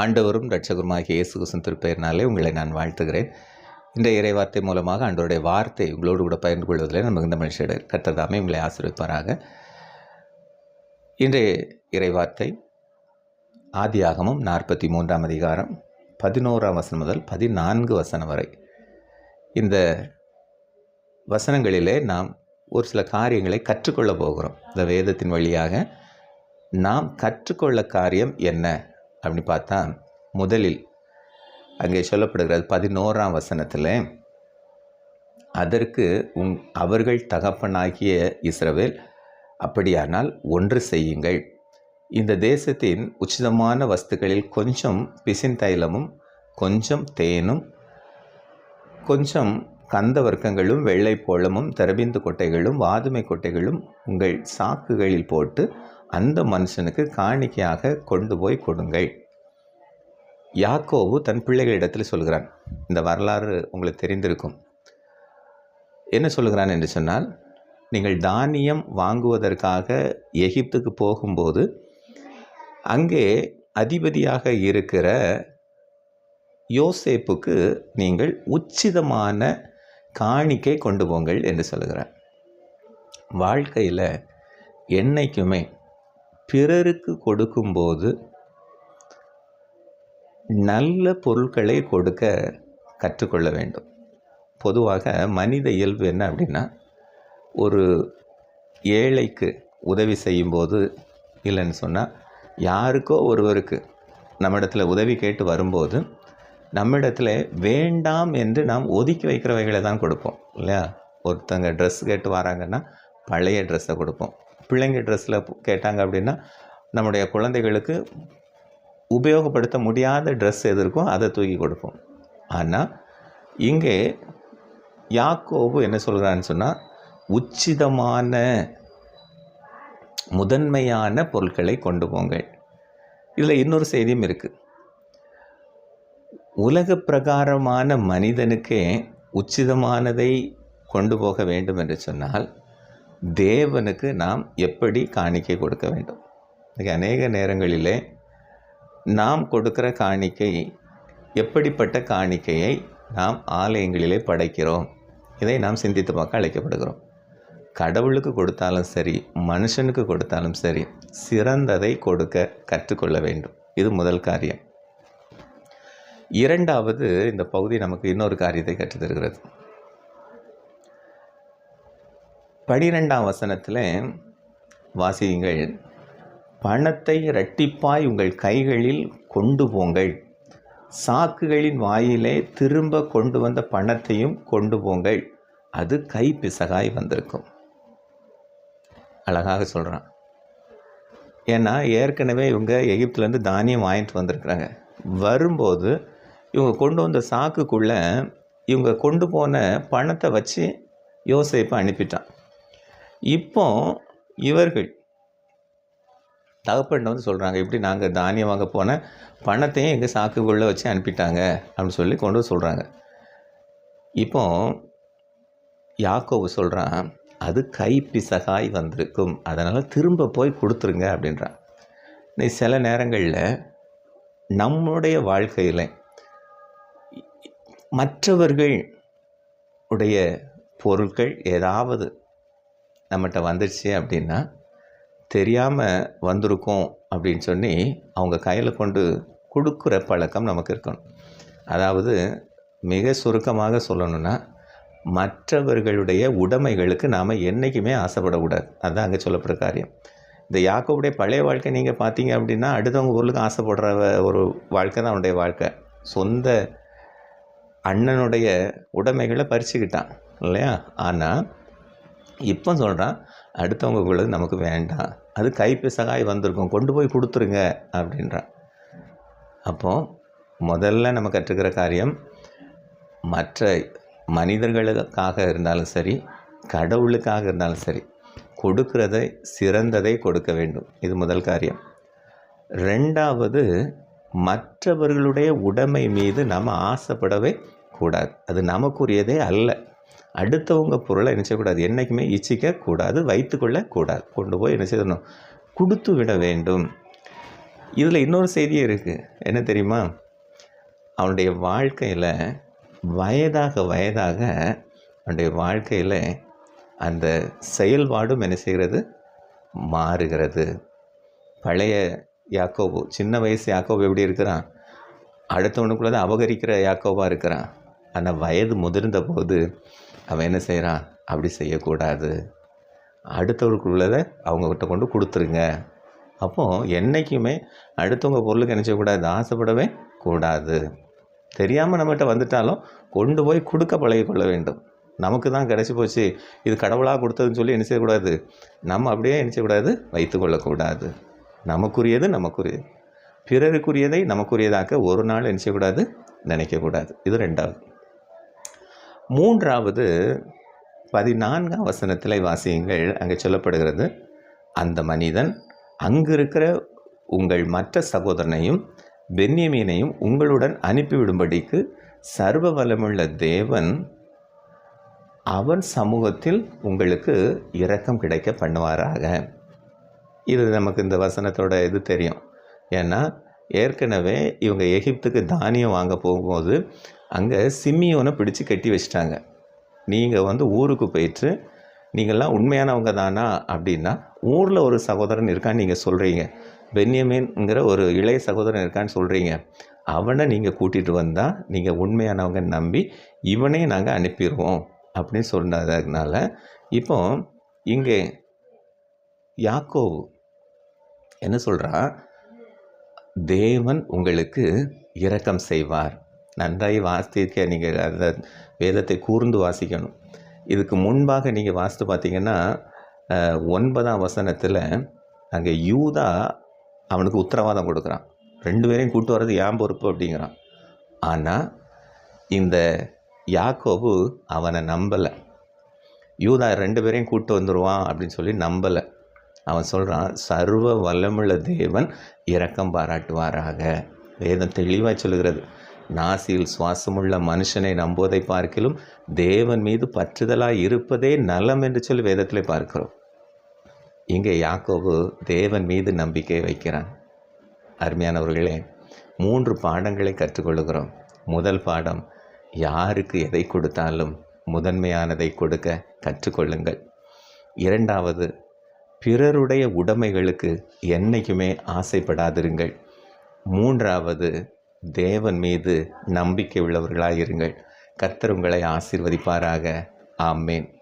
ஆண்டவரும் ரட்சகருமாகிய இயேசு கிருஷ்ணன் திருப்பெயர்னாலே உங்களை நான் வாழ்த்துகிறேன். இந்த இறைவார்த்தை மூலமாக ஆண்டவருடைய வார்த்தை உங்களோடு கூட பகிர்ந்து கொள்வதில் நம்ம மிகுந்த மனுஷர் கத்ததாமே உங்களை ஆசீர்விப்பாராக இன்றைய இறைவார்த்தை ஆதியாகமும் நாற்பத்தி மூன்றாம் அதிகாரம் பதினோராம் வசனம் முதல் பதினான்கு வசனம் வரை. இந்த வசனங்களிலே நாம் ஒரு சில காரியங்களை கற்றுக்கொள்ள போகிறோம். இந்த வேதத்தின் வழியாக நாம் கற்றுக்கொள்ள காரியம் என்ன? அப்படின்னு பார்த்தா முதலில் அங்கே சொல்லப்படுகிறது பதினோராம் வசனத்தில் அதற்கு உங் அவர்கள் தகப்பனாகிய இஸ்ரவேல் அப்படியானால் ஒன்று செய்யுங்கள். இந்த தேசத்தின் உச்சிதமான வஸ்துக்களில் கொஞ்சம் பிசின் தைலமும் கொஞ்சம் தேனும் கொஞ்சம் கந்த வர்க்கங்களும் வெள்ளை போளமும் தரபிந்து கொட்டைகளும் வாதுமை கொட்டைகளும் உங்கள் சாக்குகளில் போட்டு அந்த மனுஷனுக்கு காணிக்கையாக கொண்டு போய் கொடுங்கள். யாக்கோவு தன் பிள்ளைகளிடத்தில் சொல்கிறான் இந்த வரலாறு உங்களுக்கு தெரிந்திருக்கும். என்ன சொல்கிறான் என்று சொன்னால் நீங்கள் தானியம் வாங்குவதற்காக எகிப்துக்கு போகும்போது அங்கே அதிபதியாக இருக்கிற யோசேப்புக்கு நீங்கள் உச்சிதமான காணிக்கை கொண்டு போங்கள் என்று சொல்கிறார். வாழ்க்கையில் என்னைக்குமே பிறருக்கு கொடுக்கும்போது நல்ல பொருட்களை கொடுக்க கற்றுக்கொள்ள வேண்டும். பொதுவாக மனித இயல்பு என்ன அப்படின்னா ஒரு ஏழைக்கு உதவி செய்யும்போது இல்லைன்னு சொன்னால் யாருக்கோ ஒருவருக்கு நம்மிடத்தில் உதவி கேட்டு வரும்போது நம்மிடத்தில் வேண்டாம் என்று நாம் ஒதுக்கி வைக்கிறவைகளை தான் கொடுப்போம் இல்லையா? ஒருத்தங்க ட்ரெஸ் கேட்டு வராங்கன்னா பழைய ட்ரெஸ்ஸை கொடுப்போம். பிள்ளைங்க ட்ரெஸ்ஸில் கேட்டாங்க அப்படின்னா நம்முடைய குழந்தைகளுக்கு உபயோகப்படுத்த முடியாத ட்ரெஸ் எது இருக்கோ அதை தூக்கி கொடுப்போம். ஆனால் இங்கே யாக்கோபு என்ன சொல்கிறான்னு சொன்னால் உச்சிதமான முதன்மையான பொருட்களை கொண்டு போங்கள். இதில் இன்னொரு செய்தியும் இருக்குது உலக பிரகாரமான மனிதனுக்கே உச்சிதமானதை கொண்டு போக வேண்டும் என்று சொன்னால் தேவனுக்கு நாம் எப்படி காணிக்கை கொடுக்க வேண்டும்? அநேக நேரங்களிலே நாம் கொடுக்கிற காணிக்கை எப்படிப்பட்ட காணிக்கையை நாம் ஆலயங்களிலே படைக்கிறோம்? இதை நாம் சிந்தித்து பார்க்க அழைக்கப்படுகிறோம். கடவுளுக்கு கொடுத்தாலும் சரி மனுஷனுக்கு கொடுத்தாலும் சரி சிறந்ததை கொடுக்க கற்றுக்கொள்ள வேண்டும். இது முதல் காரியம். இரண்டாவது இந்த பகுதி நமக்கு இன்னொரு காரியத்தை கற்றுத்தருகிறது. பனிரெண்டாம் வசனத்தில் வாசியுங்கள். பணத்தை இரட்டிப்பாய் உங்கள் கைகளில் கொண்டு போங்கள். சாக்குகளின் வாயிலே திரும்ப கொண்டு வந்த பணத்தையும் கொண்டு போங்கள். அது கை பிசகாய் வந்திருக்கும். அழகாக சொல்கிறான் ஏன்னா ஏற்கனவே இவங்க எகிப்துலேருந்து தானியம் வாங்கிட்டு வந்திருக்கிறாங்க. வரும்போது இவங்க கொண்டு வந்த சாக்குக்குள்ளே இவங்க கொண்டு போன பணத்தை வச்சு யோசிப்பை அனுப்பிட்டான். இப்போ இவர்கள் தகப்பன் வந்து சொல்கிறாங்க இப்படி நாங்கள் தானியம் வாங்க போன பணத்தையும் எங்கள் சாக்குக்குள்ளே வச்சு அனுப்பிட்டாங்க அப்படின்னு சொல்லி கொண்டு வந்து சொல்கிறாங்க இப்போ யாக்கோவு சொல்கிறான் அது கை பிசகாய் வந்திருக்கும் அதனால் திரும்ப போய் கொடுத்துருங்க அப்படின்றான். நீ சில நேரங்களில் நம்முடைய வாழ்க்கையில் மற்றவர்கள் உடைய பொருட்கள் ஏதாவது நம்மகிட்ட வந்துடுச்சு அப்படின்னா தெரியாமல் வந்திருக்கோம் அப்படின்னு சொல்லி அவங்க கையில் கொண்டு கொடுக்குற பழக்கம் நமக்கு இருக்கணும். அதாவது மிக சுருக்கமாக சொல்லணும்னா மற்றவர்களுடைய உடைமைகளுக்கு நாம் என்றைக்குமே ஆசைப்படக்கூடாது. அதுதான் அங்கே சொல்லப்படுற காரியம். இந்த யாக்கோவுடைய பழைய வாழ்க்கை நீங்கள் பார்த்தீங்க அப்படின்னா அடுத்தவங்க பொருளுக்கு ஆசைப்படுற ஒரு வாழ்க்கை தான் அவனுடைய வாழ்க்கை. சொந்த அண்ணனுடைய உடைமைகளை பறிச்சுக்கிட்டான் இல்லையா? ஆனால் இப்போ சொல்கிறான் அடுத்தவங்க உள்ளது நமக்கு வேண்டாம். அது கைப்பிசகாய் வந்திருக்கும். கொண்டு போய் கொடுத்துருங்க அப்படின்றான் அப்போது முதல்ல நம்ம கற்றுக்கிற காரியம் மற்ற மனிதர்களுக்காக இருந்தாலும் சரி கடவுளுக்காக இருந்தாலும் சரி கொடுக்கிறதை சிறந்ததை கொடுக்க வேண்டும். இது முதல் காரியம். ரெண்டாவது மற்றவர்களுடைய உடைமை மீது நாம் ஆசைப்படவே கூடாது. அது நமக்குரியதே அல்ல. அடுத்தவங்க பொருளை என்ன செய்யக்கூடாது? என்றைக்குமே இச்சிக்க கூடாது கொண்டு போய் என்ன செய்யணும்? கொடுத்து விட வேண்டும். இதில் இன்னொரு செய்தியும் இருக்குது என்ன தெரியுமா? அவனுடைய வாழ்க்கையில் வயதாக வயதாக அவனுடைய வாழ்க்கையில் அந்த செயல்பாடும் என்ன செய்கிறது? மாறுகிறது. பழைய யாக்கோபு சின்ன வயசு யாக்கோபு எப்படி இருக்கிறான்? அடுத்தவனுக்குள்ளே தான் அபகரிக்கிற யாக்கோவாக இருக்கிறான். ஆனால் வயது முதிர்ந்த போது அவன் என்ன செய்கிறான் அப்படி செய்யக்கூடாது. அடுத்தவருக்குள்ளதை அவங்கக்கிட்ட கொண்டு கொடுத்துருங்க. அப்போது என்றைக்குமே அடுத்தவங்க பொருளுக்கு என்ன செய்யக்கூடாது ஆசைப்படவே கூடாது. தெரியாமல் நம்மகிட்ட வந்துட்டாலும் கொண்டு போய் கொடுக்க பழகிக்கொள்ள வேண்டும். நமக்கு தான் கிடச்சி போச்சு. இது கடவுளாக கொடுத்ததுன்னு சொல்லி என்ன செய்யக்கூடாது? நம்ம அப்படியே என்ன செய்யக்கூடாது? வைத்து கொள்ளக்கூடாது. நமக்குரியது நமக்குரியது. பிறருக்குரியதை நமக்குரியதாக்க ஒரு நாள் என்ன செய்யக்கூடாது? நினைக்கக்கூடாது. இது ரெண்டாவது. மூன்றாவது பதினான்காம் வசனத்தில் வாசியுங்கள். அங்கே சொல்லப்படுகிறது அந்த மனிதன் அங்கு இருக்கிற உங்கள் மற்ற சகோதரனையும் பென்யமீனையும் உங்களுடன் அனுப்பிவிடும்படிக்கு சர்வ வளமுள்ள தேவன் அவன் சமூகத்தில் உங்களுக்கு இரக்கம் கிடைக்க பண்ணுவாராக. இது நமக்கு இந்த வசனத்தோட இது தெரியும். ஏன்னா ஏற்கனவே இவங்க எகிப்துக்கு தானியம் வாங்க போகும்போது அங்கே சிம்மியோனை பிடிச்சு கட்டி வச்சிட்டாங்க. நீங்கள் வந்து ஊருக்கு போயிட்டு நீங்கள்லாம் உண்மையானவங்க தானா? அப்படின்னா ஊரில் ஒரு சகோதரன் இருக்கான்னு நீங்கள் சொல்கிறீங்க பென்யமின்ங்கிற ஒரு இளைய சகோதரன் இருக்கான்னு சொல்கிறீங்க அவனை நீங்கள் கூட்டிகிட்டு வந்தால் நீங்கள் உண்மையானவங்க நம்பி இவனே நாங்கள் அனுப்பிடுவோம் அப்படின்னு சொன்னதுனால இப்போ இங்கே யாக்கோவு என்ன சொல்கிறா தேவன் உங்களுக்கு இரக்கம் செய்வார். நன்றாய் வாசிக்க நீங்கள் அந்த வேதத்தை கூர்ந்து வாசிக்கணும். இதுக்கு முன்பாக நீங்கள் வாசித்து பார்த்தீங்கன்னா ஒன்பதாம் வசனத்தில் அங்கே யூதா அவனுக்கு உத்தரவாதம் கொடுக்குறான். ரெண்டு பேரையும் கூட்டு வர்றது ஏன் பொறுப்பு அப்படிங்கிறான். ஆனால் இந்த யாக்கோபு அவனை நம்பலை. யூதா ரெண்டு பேரையும் கூட்டு வந்துடுவான் அப்படின்னு சொல்லி நம்பலை. அவன் சொல்கிறான் சர்வ வல்லமுள்ள தேவன் இரக்கம் பாராட்டுவாராக. வேதம் தெளிவாக சொல்லுகிறது. நாசியில் சுவாசமுள்ள மனுஷனை நம்புவதை பார்க்கிலும் தேவன் மீது பற்றுதலாக இருப்பதே நலம் என்று சொல்லி வேதத்தில் பார்க்கிறோம். இங்கே யாக்கோபு தேவன் மீது நம்பிக்கை வைக்கிறான். அருமையானவர்களே மூன்று பாடங்களை கற்றுக்கொள்கிறோம் முதல் பாடம் யாருக்கு எதை கொடுத்தாலும் முதன்மையானதை கொடுக்க கற்றுக்கொள்ளுங்கள். இரண்டாவது பிறருடைய உடைமைகளுக்கு என்றைக்குமே ஆசைப்படாதிருங்கள். மூன்றாவது தேவன் மீது நம்பிக்கை உள்ளவர்களாயிருங்கள். கர்த்தர் உங்களை ஆசீர்வதிப்பாராக. ஆமேன்.